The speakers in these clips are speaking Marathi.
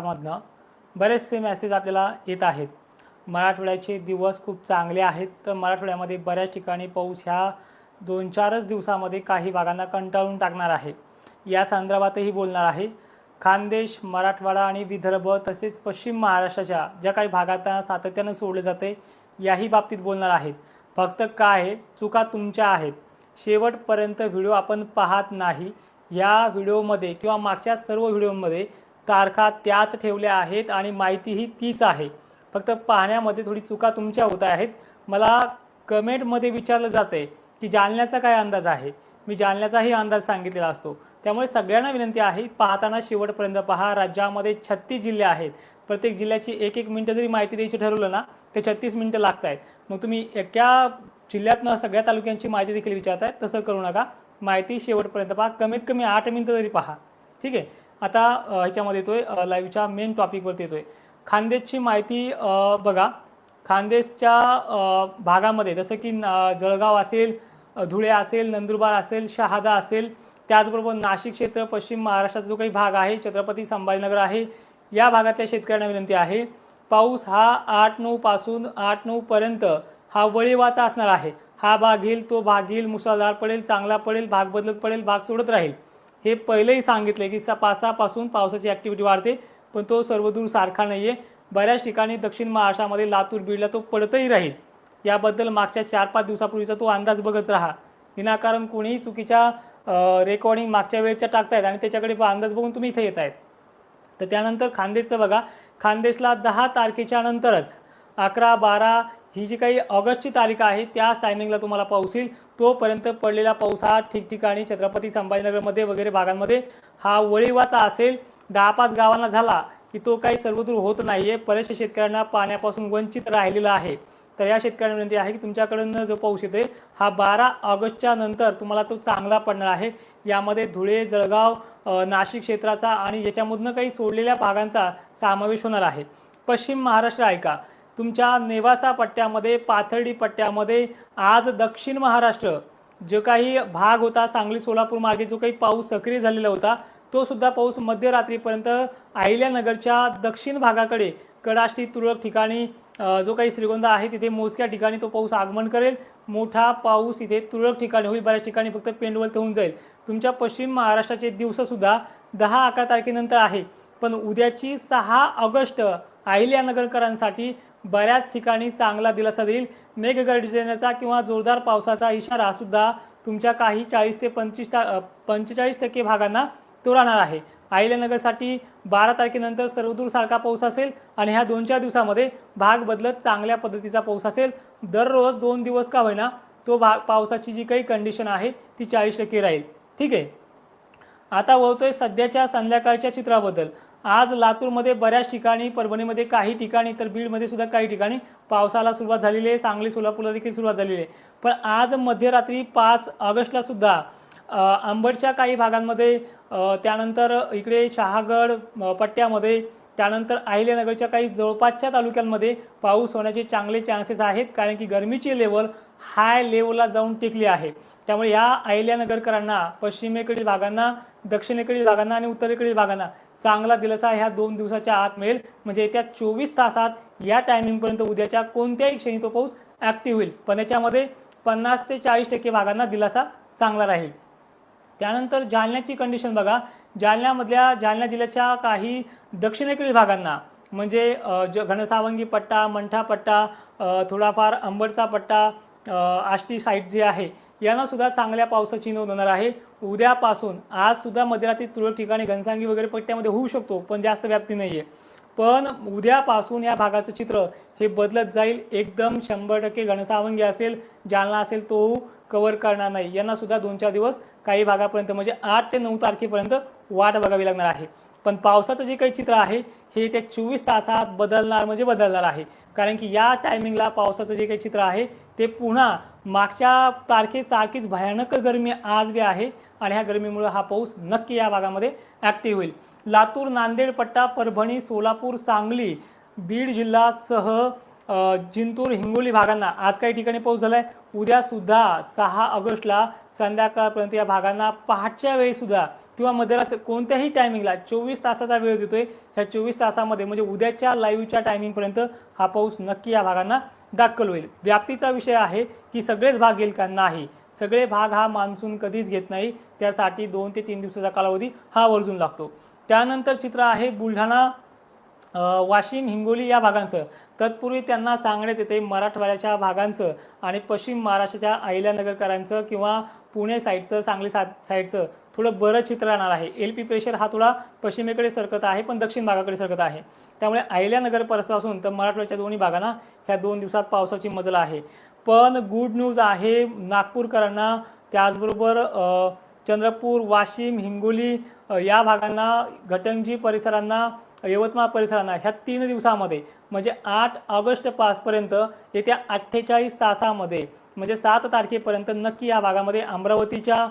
मधनं बरेचसे मेसेज आपल्याला येत आहेत. मराठवाड्याचे दिवस खूप चांगले आहेत तर मराठवाड्यामध्ये बऱ्याच ठिकाणी पाऊस ह्या दोन चारच दिवसामध्ये काही भागांना कंटाळून टाकणार आहे. या संदर्भातही बोलणार आहे. खानदेश मराठवाडा आणि विदर्भ तसेच पश्चिम महाराष्ट्राच्या ज्या काही भागात सातत्यानं सोडले जाते याही बाबतीत बोलणार आहेत. फक्त काय आहे? चुका तुमच्या आहेत. शेवटपर्यंत व्हिडिओ आपण पाहत नाही. या व्हिडिओमध्ये किंवा मागच्या सर्व व्हिडिओमध्ये तारखा त्याच ठेवल्या आहेत आणि माहितीही तीच आहे. फक्त पाहण्यामध्ये थोडी चुका तुमच्या होत आहेत. मला कमेंटमध्ये विचारलं जाते की जालन्याचा काय अंदाज आहे? मी जालन्याचाही अंदाज सांगितलेला असतो. त्यामुळे सगळ्यांना विनंती आहे पाहताना शेवटपर्यंत पहा. राज्यामध्ये छत्तीस जिल्हे आहेत. प्रत्येक जिल्ह्याची एक एक मिनटं जरी माहिती द्यायची ठरवलं ना ते छत्तीस मिनटं लागत आहेत मग तुम्ही एका जिल्ह्यातनं सगळ्या तालुक्यांची माहिती देखील विचारताय तसं करू नका. माहिती शेवटपर्यंत पहा. कमीत कमी आठ मिनटं तरी पहा. ठीक आहे? आता ह्याच्यामध्ये येतोय लाईव्हच्या मेन टॉपिकवरती येतोय. खानदेशची माहिती बघा. खानदेशच्या भागामध्ये जसं की न- जळगाव असेल धुळे असेल नंदुरबार असेल शहादा असेल त्याचबरोबर नाशिक क्षेत्र पश्चिम महाराष्ट्राचा जो काही भाग आहे छत्रपती संभाजीनगर आहे या भागातल्या शेतकऱ्यांना विनंती आहे पाऊस हा आठ नऊ पासून आठ नऊ पर्यंत हा वळीवाचा असणार आहे. हा भाग घेईल तो भाग घेईल मुसळधार पडेल चांगला पडेल भाग बदलत पडेल भाग सोडत राहील. हे पहिलेही सांगितले की स पासापासून पावसाची ॲक्टिव्हिटी वाढते पण तो सर्वदूर सारखा नाही आहे बऱ्याच ठिकाणी दक्षिण महाराष्ट्रामध्ये लातूर बीडला तो पडतही राहील. याबद्दल मागच्या चार पाच दिवसापूर्वीचा तो अंदाज बघत राहा. विनाकारण कोणीही चुकीच्या रेकॉर्डिंग मागच्या वेळेच्या टाकतायत आणि त्याच्याकडे अंदाज बघून तुम्ही इथे येत आहेत तर त्यानंतर खानदेशचं बघा. खानदेशला दहा तारखेच्या नंतरच अकरा बारा ही जी काही ऑगस्टची तारीख आहे त्याच टायमिंगला तुम्हाला पाऊस येईल. तोपर्यंत पडलेला पाऊस हा ठिकठिकाणी छत्रपती संभाजीनगरमध्ये वगैरे भागांमध्ये हा वळीवाचा असेल. दहा पाच गावांना झाला की तो काही सर्वदूर होत नाही आहे बऱ्याचशा शेतकऱ्यांना पाण्यापासून वंचित राहिलेला आहे. तर या शेतकऱ्यांना विनंती आहे की तुमच्याकडनं जो पाऊस येतोय हा बारा ऑगस्टच्या नंतर तुम्हाला तो चांगला पडणार आहे. यामध्ये धुळे जळगाव नाशिक क्षेत्राचा आणि याच्यामधनं काही सोडलेल्या भागांचा समावेश होणार आहे. पश्चिम महाराष्ट्र ऐका. तुमच्या नेवासा पट्ट्यामध्ये पाथर्डी पट्ट्यामध्ये आज दक्षिण महाराष्ट्र जो काही भाग होता सांगली सोलापूर मार्गे जो काही पाऊस सक्रिय झालेला होता तो सुद्धा पाऊस मध्यरात्रीपर्यंत अहिल्यानगरच्या दक्षिण भागाकडे कडाष्टी तुरळक ठिकाणी जो काही श्रीगोंदा आहे तिथे मोजक्या ठिकाणी तो पाऊस आगमन करेल. मोठा पाऊस इथे तुरळक ठिकाणी होईल बऱ्याच ठिकाणी फक्त पेंडवलत होऊन जाईल. तुमच्या पश्चिम महाराष्ट्राचे दिवससुद्धा दहा अकरा तारखेनंतर आहे. पण उद्याची सहा ऑगस्ट अहिल्यानगरकरांसाठी बऱ्याच ठिकाणी चांगला दिलासा देईल. मेघगर्जनेचा किंवा जोरदार पावसाचा इशारा सुद्धा तुमच्या काही चाळीस ते पंचवीस टा पंचेचाळीस टक्के भागांना तो राहणार आहे. अहिल्यानगरसाठी बारा तारखेनंतर सर्वदूर सारखा पाऊस असेल आणि ह्या दोन चार दिवसामध्ये भाग बदलत चांगल्या पद्धतीचा पाऊस असेल. दररोज दोन दिवस का होईना तो भाग पावसाची जी काही कंडिशन आहे ती चाळीस टक्के राहील. ठीक आहे? आता बोलतोय सध्याच्या संध्याकाळच्या चित्राबद्दल. आज लातूरमध्ये बऱ्याच ठिकाणी परभणीमध्ये काही ठिकाणी तर बीडमध्ये सुद्धा काही ठिकाणी पावसाला सुरुवात झालेली आहे. सांगली सोलापूरला देखील सुरुवात झालेली आहे. पण आज मध्यरात्री पाच ऑगस्टला सुद्धा आंबडच्या काही भागांमध्ये त्यानंतर इकडे शहागड पट्ट्यामध्ये त्यानंतर अहिल्यानगरच्या काही जवळपासच्या तालुक्यांमध्ये पाऊस होण्याचे चांगले चान्सेस आहेत. कारण की गरमीची लेवल हाय लेवलला जाऊन टिकली आहे. त्यामुळे या अहिल्यानगरकरांना पश्चिमेकडील भागांना दक्षिणेकडील भागांना आणि उत्तरेकडील भागांना चांगला दिलासा ह्या दोन दिवसाच्या आत मिळेल. म्हणजे येत्या चोवीस तासात या टायमिंगपर्यंत उद्याच्या कोणत्याही क्षणी तो पाऊस ॲक्टिव्ह होईल. पण याच्यामध्ये पन्नास ते चाळीस टक्के भागांना दिलासा चांगला राहील. त्यानंतर जालन्याची कंडिशन बघा. जालन्यामधल्या जालना जिल्ह्याच्या काही दक्षिणेकडील भागांना म्हणजे ज घनसावंगी पट्टा मंठा पट्टा थोडाफार अंबडचा पट्टा आष्टी साईट जी आहे यांना सुद्धा चांगल्या पावसाची नोंद होणार आहे. उद्यापासून आज सुद्धा मध्यरात्री तुरळक ठिकाणी घनसांगी वगैरे पट्ट्यामध्ये होऊ शकतो पण जास्त व्याप्ती नाही आहे पण उद्यापासून या भागाचं चित्र हे बदलत जाईल. एकदम शंभर टक्के घनसावंगी असेल जालना असेल तो कव्हर करणार नाही. यांना सुद्धा दोन चार दिवस काही भागापर्यंत म्हणजे आठ ते नऊ तारखेपर्यंत वाट बघावी लागणार आहे. पण पावसाचं जे काही चित्र आहे हे ते चोवीस तासात बदलणार म्हणजे बदलणार आहे. कारण की या टायमिंगला पावसाचं जे काही चित्र आहे ते पुन्हा मागच्या तारखेसारखीच भयानक गरमी आज बी आहे आणि ह्या गरमीमुळे हा पाऊस नक्की या भागामध्ये ॲक्टिव्ह होईल. लातूर नांदेड पट्टा परभणी सोलापूर सांगली बीड जिल्हासह जिंतूर हिंगोली भागांना आज काही ठिकाणी पाऊस झाला आहे सुद्धा सहा ऑगस्टला संध्याकाळपर्यंत या भागांना पहाटच्या वेळी सुद्धा किंवा मध्यरात्री कोणत्याही टायमिंगला चोवीस तासाचा वेळ देतोय. ह्या चोवीस तासामध्ये म्हणजे उद्याच्या लाईव्हच्या टायमिंगपर्यंत हा पाऊस नक्की या भागांना दाखल होईल. व्याप्तीचा विषय आहे की सगळेच भाग येईल का नाही? सगळे भाग हा मान्सून कधीच घेत नाही. त्यासाठी दोन ते तीन दिवसाचा कालावधी हा वर्जून लागतो. त्यानंतर चित्र आहे बुलढाणा वाशिम हिंगोली या भागांचं. तत्पूर्वी त्यांना सांगण्यात येते मराठवाड्याच्या भागांचं आणि पश्चिम महाराष्ट्राच्या अहिल्यानगरकरांचं किंवा पुणे साईडचं सांगली सा साईडचं. थोडं बरं चित्र राहणार आहे. एल पी प्रेशर हा थोडा पश्चिमेकडे सरकत आहे पण दक्षिण भागाकडे सरकत आहे. त्यामुळे अहिल्यानगर परिसरापासून तर मराठवाड्याच्या दोन्ही भागांना ह्या दोन दिवसात पावसाची मजल आहे. पण गुड न्यूज आहे नागपूरकरांना. त्याचबरोबर चंद्रपूर वाशिम हिंगोली या भागांना घटंजी परिसरांना यवतमाळ परिसरांना ह्या तीन दिवसामध्ये म्हणजे आठ ऑगस्ट पाचपर्यंत येत्या अठ्ठेचाळीस तासामध्ये म्हणजे सात तारखेपर्यंत नक्की या भागामध्ये अमरावतीच्या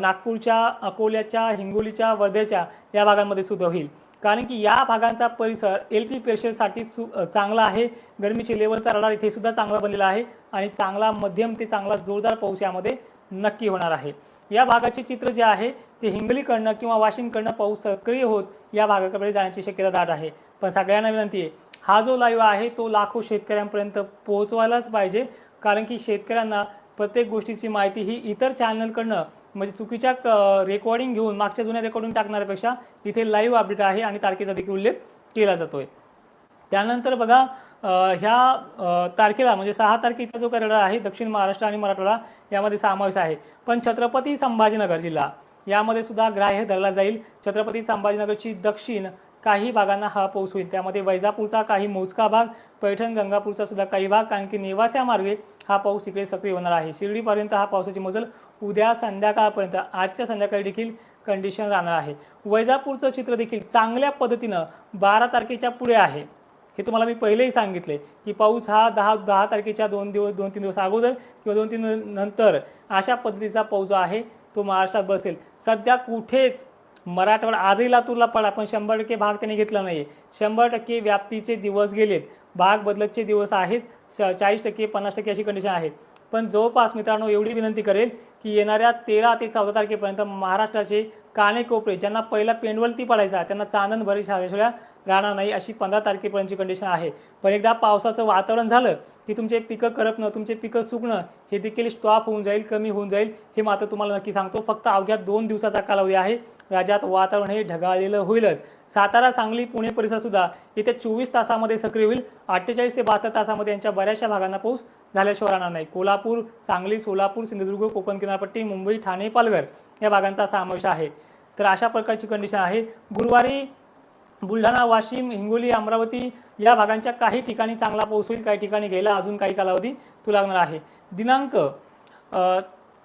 नागपूरच्या अकोल्याच्या हिंगोलीच्या वर्ध्याच्या या भागांमध्ये सुद्धा होईल. कारण की या भागांचा परिसर एल पी प्रेशरसाठी सु चांगला आहे. गरमीचे लेवलचा रडार इथे सुद्धा चांगला बनलेला आहे आणि चांगला मध्यम ते चांगला जोरदार पाऊस यामध्ये नक्की होणार आहे. या भागाचे चित्र जे आहे ते हिंगलीकडनं किंवा वाशिमकडनं पाऊस सक्रिय होत या भागाकडे जाण्याची शक्यता दाट आहे. पण सगळ्यांना विनंती आहे हा जो लाईव्ह आहे तो लाखो शेतकऱ्यांपर्यंत पोहोचवायलाच पाहिजे. कारण की शेतकऱ्यांना प्रत्येक गोष्टीची माहिती ही इतर चॅनलकडनं म्हणजे चुकीच्या रेकॉर्डिंग घेऊन मागच्या जुन्या रेकॉर्डिंग टाकणाऱ्यापेक्षा इथे लाईव्ह अपडेट आहे आणि तारखेचा देखील उल्लेख केला जातोय. त्यानंतर बघा ह्या तारखेला म्हणजे सहा तारखेचा जो करडा आहे दक्षिण महाराष्ट्र आणि मराठवाडा यामध्ये समावेश आहे. पण छत्रपती संभाजीनगर जिल्हा यामध्ये सुद्धा ग्राह्य धरला जाईल. छत्रपती संभाजीनगरची दक्षिण काही भागांना हा पाऊस होईल. त्यामध्ये वैजापूरचा काही मोजका भाग पैठण गंगापूरचा सुद्धा काही भाग कारण की नेवासा मार्गे हा पाऊस इकडे सक्रिय होणार आहे. शिर्डीपर्यंत हा पावसाची मजल उद्या संध्याकाळपर्यंत आजच्या संध्याकाळी देखील कंडिशन राहणार आहे. वैजापूरचं चित्र देखील चांगल्या पद्धतीनं बारा तारखेच्या पुढे आहे. हे तुम्हाला मी पहिलेही सांगितले की पाऊस हा दहा दहा तारखेच्या दोन दिवस दोन तीन दिवस अगोदर किंवा दोन तीन नंतर अशा पद्धतीचा पाऊस जो आहे तो महाराष्ट्रात बसेल. सध्या कुठेच मराठवाडा आजही लातूरला पडा पण शंभर टक्के भाग त्यांनी घेतला नाही शंभर टक्के व्याप्तीचे दिवस गेलेत. भाग बदलतचे दिवस आहेत. चाळीस टक्के पन्नास टक्के अशी कंडिशन आहे. पण जवळपास मित्रांनो एवढी विनंती करेल की येणाऱ्या तेरा ते चौदा तारखेपर्यंत महाराष्ट्राचे कानेकोपरे ज्यांना पहिला पेंडवलती पडायचा त्यांना चांदण भरी शाळेशिवाय राहणार नाही अशी पंधरा तारखेपर्यंतची कंडिशन आहे. पण एकदा पावसाचं वातावरण झालं की तुमचे पिकं करपणं तुमचे पिकं सुकणं हे देखील स्टॉप होऊन जाईल कमी होऊन जाईल हे मात्र तुम्हाला नक्की सांगतो. फक्त अवघ्या दोन दिवसाचा कालावधी आहे. राज्यात वातावरण हे ढगाळलेलं होईलच. सातारा सांगली पुणे परिसर सुद्धा येत्या चोवीस तासामध्ये सक्रिय होईल. अठ्ठेचाळीस ते बहात्तर तासामध्ये यांच्या बऱ्याचशा भागांना पाऊस झाल्याशिवाय राहणार नाही. कोल्हापूर सांगली सोलापूर सिंधुदुर्ग कोकण किनारपट्टी मुंबई ठाणे पालघर या भागांचा समावेश आहे. तर अशा प्रकारची कंडिशन आहे. गुरुवारी बुलढाणा वाशिम हिंगोली अमरावती या भागांच्या काही ठिकाणी चांगला पाऊस होईल काही ठिकाणी घ्यायला अजून काही कालावधी तू लागणार आहे. दिनांक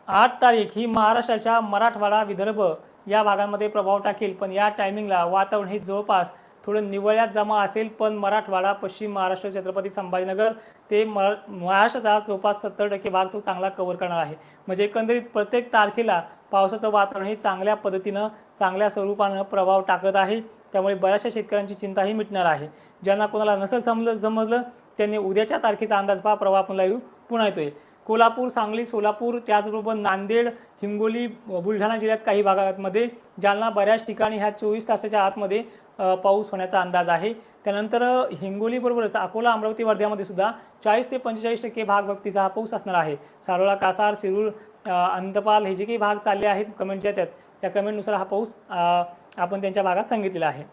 आठ तारीख ही महाराष्ट्राच्या मराठवाडा विदर्भ या भागांमध्ये प्रभाव टाकेल. पण या टायमिंगला वातावरण हे जवळपास थोडं निवळ्यात जमा असेल. पण मराठवाडा पश्चिम महाराष्ट्र छत्रपती संभाजीनगर ते मरा महाराष्ट्राचा जवळपास सत्तर टक्के भाग तो चांगला कव्हर करणार आहे. म्हणजे एकंदरीत प्रत्येक तारखेला पावसाचं वातावरण हे चांगल्या पद्धतीनं चांगल्या स्वरूपानं प्रभाव टाकत आहे. त्यामुळे बऱ्याचशा शेतकऱ्यांची चिंताही मिटणार आहे. ज्यांना कोणाला नसेल समजलं समजलं त्यांनी उद्याच्या तारखेचा अंदाज पहा प्रवाह आपण लाईव्ह पुन्हा येतोय. कोल्हापूर सांगली सोलापूर त्याचबरोबर नांदेड हिंगोली बुलढाणा जिल्ह्यात काही भागांमध्ये जालना बऱ्याच ठिकाणी ह्या चोवीस तासाच्या आतमध्ये पाऊस होण्याचा अंदाज आहे. त्यानंतर हिंगोलीबरोबरच अकोला अमरावती वर्ध्यामध्ये सुद्धा चाळीस ते पंचेचाळीस टक्के भाग भक्तीचा हा पाऊस असणार आहे. सारोळा कासार सिरूळ अंतपाल हे जे काही भाग चालले आहेत कमेंटच्या त्यात त्या कमेंटनुसार हा पाऊस आपण त्यांच्या भागात सांगितलेलं आहे.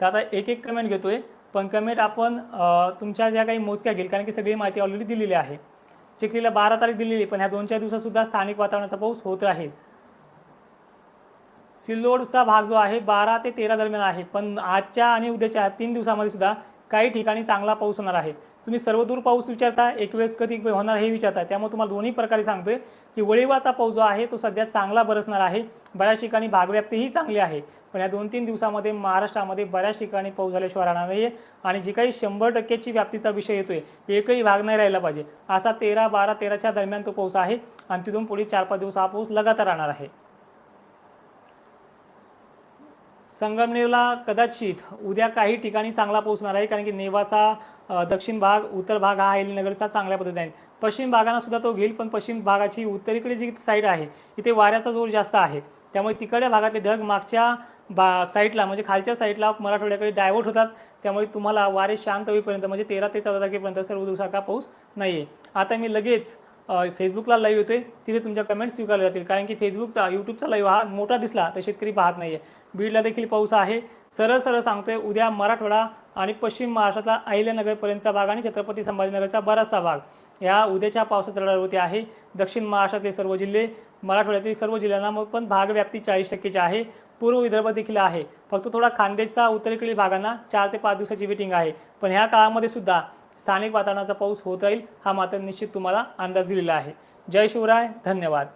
तर आता एक एक कमेंट घेतोय. पण कमेंट आपण तुमच्या ज्या काही मोजक्या घेईल कारण की सगळी माहिती ऑलरेडी दिलेली आहे. चिखलीला बारा तारीख दिलेली पण ह्या दोन चार दिवसातसुद्धा स्थानिक वातावरणाचा पाऊस होत राहील. सिल्लोडचा भाग जो आहे बारा ते तेरा दरम्यान आहे. पण आजच्या आणि उद्याच्या तीन दिवसामध्ये सुद्धा काही ठिकाणी चांगला पाऊस होणार आहे. तुम्ही सर्वदूर पाऊस विचारता एक वेळेस कधी होणार हे विचारता. त्यामुळे तुम्हाला दोन्ही प्रकारे सांगतोय की वळीवाचा पाऊस जो आहे तो सध्या चांगला बरसणार आहे. बऱ्याच ठिकाणी भागव्याप्तीही चांगली आहे. पण या दोन तीन दिवसामध्ये महाराष्ट्रामध्ये बऱ्याच ठिकाणी पाऊस झाल्याशिवाय राहणार नाही आणि जी काही शंभर टक्क्याची व्याप्तीचा विषय येतोय एकही भाग नाही राहिला पाहिजे. असा तेरा बारा तेराच्या दरम्यान तो पाऊस आहे आणि तिथून पुढे चार पाच दिवस हा पाऊस लगातार राहणार आहे. संगमनेरला कदाचित उद्या काही ठिकाणी चांगला पोहोचणार आहे कारण की नेवासा दक्षिण भाग उत्तर भाग हा नगरचा चांगल्या पद्धतीने आहे. पश्चिम भागांना सुद्धा तो घेईल पण पश्चिम भागाची उत्तरेकडे जी साईड आहे इथे वाऱ्याचा जोर जास्त आहे. त्यामुळे तिकडल्या भागातले ढग मागच्या बा साईडला म्हणजे खालच्या साईडला मराठवाड्याकडे डायव्हर्ट होतात. त्यामुळे तुम्हाला वारे शांत होईपर्यंत म्हणजे तेरा ते चौदा तारखेपर्यंत सर्व दिवसाचा पाऊस नाही आहे आता मी लगेच फेसबुकला लाईव्ह होते तिथे तुमच्या कमेंट्स स्वीकारल्या जातील कारण की फेसबुकचा यूट्यूबचा लाईव्ह हा मोठा दिसला तर शेतकरी पाहत नाही आहे बीडला देखील पाऊस आहे. सरळ सरळ सांगतोय उद्या मराठवाडा आणि पश्चिम महाराष्ट्रातला अहिल्यानगरपर्यंतचा भाग आणि छत्रपती संभाजीनगरचा बराचसा भाग. या उद्याच्या पावसाच्या लढावरती आहे. दक्षिण महाराष्ट्रातले सर्व जिल्हे मराठवाड्यातील सर्व जिल्ह्यांना मग पण भागव्याप्ती चाळीस टक्केची आहे. पूर्व विदर्भ देखील आहे. फक्त थोडा खानदेशचा उत्तरेकडील भागांना चार ते पाच दिवसाची वेटिंग आहे. पण ह्या काळामध्ये सुद्धा स्थानिक वातावरणाचा पाऊस होत राहील हा मात्र निश्चित तुम्हाला अंदाज दिलेला आहे. जय शिवराय धन्यवाद.